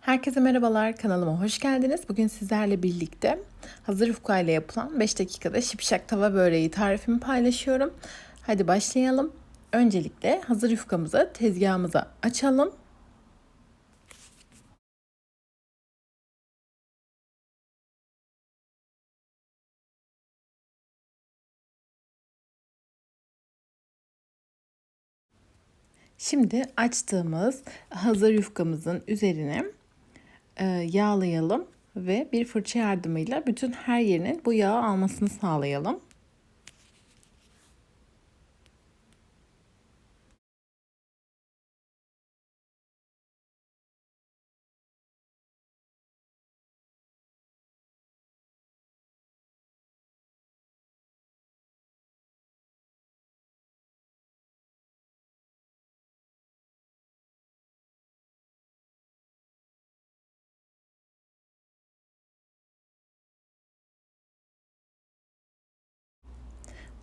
Herkese merhabalar, kanalıma hoş geldiniz. Bugün sizlerle birlikte hazır yufka ile yapılan 5 dakikada şipşak tava böreği tarifimi paylaşıyorum. Hadi başlayalım. Öncelikle hazır yufkamızı tezgahımıza açalım. Şimdi açtığımız hazır yufkamızın üzerine yağlayalım ve bir fırça yardımıyla bütün her yerinin bu yağı almasını sağlayalım.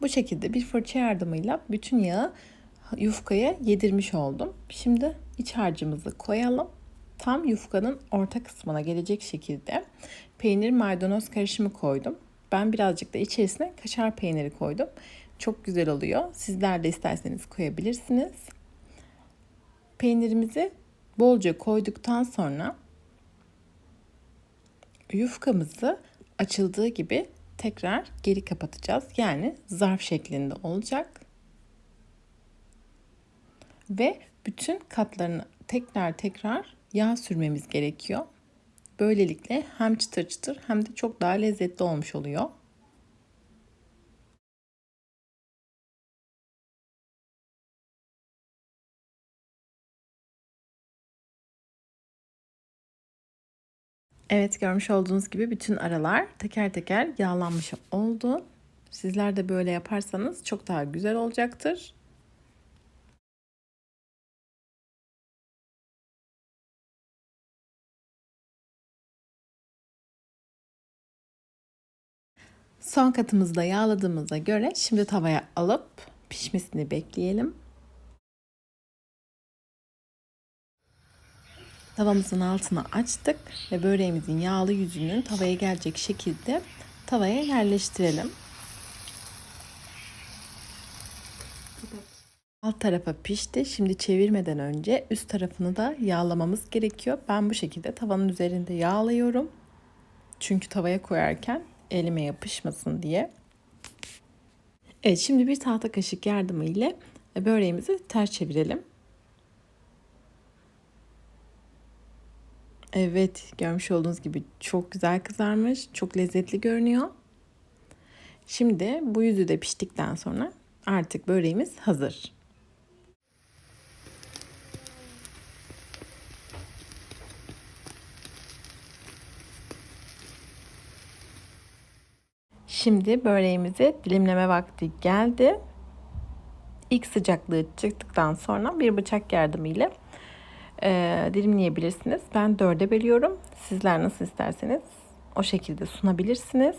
Bu şekilde bir fırça yardımıyla bütün yağı yufkaya yedirmiş oldum. Şimdi iç harcımızı koyalım. Tam yufkanın orta kısmına gelecek şekilde peynir maydanoz karışımı koydum. Ben birazcık da içerisine kaşar peyniri koydum. Çok güzel oluyor. Sizler de isterseniz koyabilirsiniz. Peynirimizi bolca koyduktan sonra yufkamızı açıldığı gibi tekrar geri kapatacağız. Yani zarf şeklinde olacak. Ve bütün katlarını tekrar tekrar yağ sürmemiz gerekiyor. Böylelikle hem çıtır çıtır hem de çok daha lezzetli olmuş oluyor. Evet görmüş olduğunuz gibi bütün aralar teker teker yağlanmış oldu. Sizler de böyle yaparsanız çok daha güzel olacaktır. Son katımızı da yağladığımıza göre şimdi tavaya alıp pişmesini bekleyelim. Tavamızın altını açtık ve böreğimizin yağlı yüzünün tavaya gelecek şekilde tavaya yerleştirelim. Alt tarafa pişti. Şimdi çevirmeden önce üst tarafını da yağlamamız gerekiyor. Ben bu şekilde tavanın üzerinde yağlıyorum. Çünkü tavaya koyarken elime yapışmasın diye. Evet şimdi bir tahta kaşık yardımıyla böreğimizi ters çevirelim. Evet, görmüş olduğunuz gibi çok güzel kızarmış, çok lezzetli görünüyor. Şimdi bu yüzü de piştikten sonra artık böreğimiz hazır. Şimdi böreğimizi dilimleme vakti geldi. İlk sıcaklığı çıktıktan sonra bir bıçak yardımıyla e, dilimleyebilirsiniz. Ben dörde bölüyorum. Sizler nasıl isterseniz o şekilde sunabilirsiniz.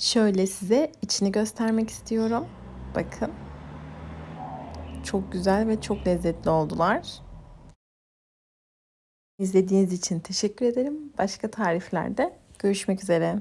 Şöyle size içini göstermek istiyorum. Bakın. Çok güzel ve çok lezzetli oldular. İzlediğiniz için teşekkür ederim. Başka tariflerde görüşmek üzere.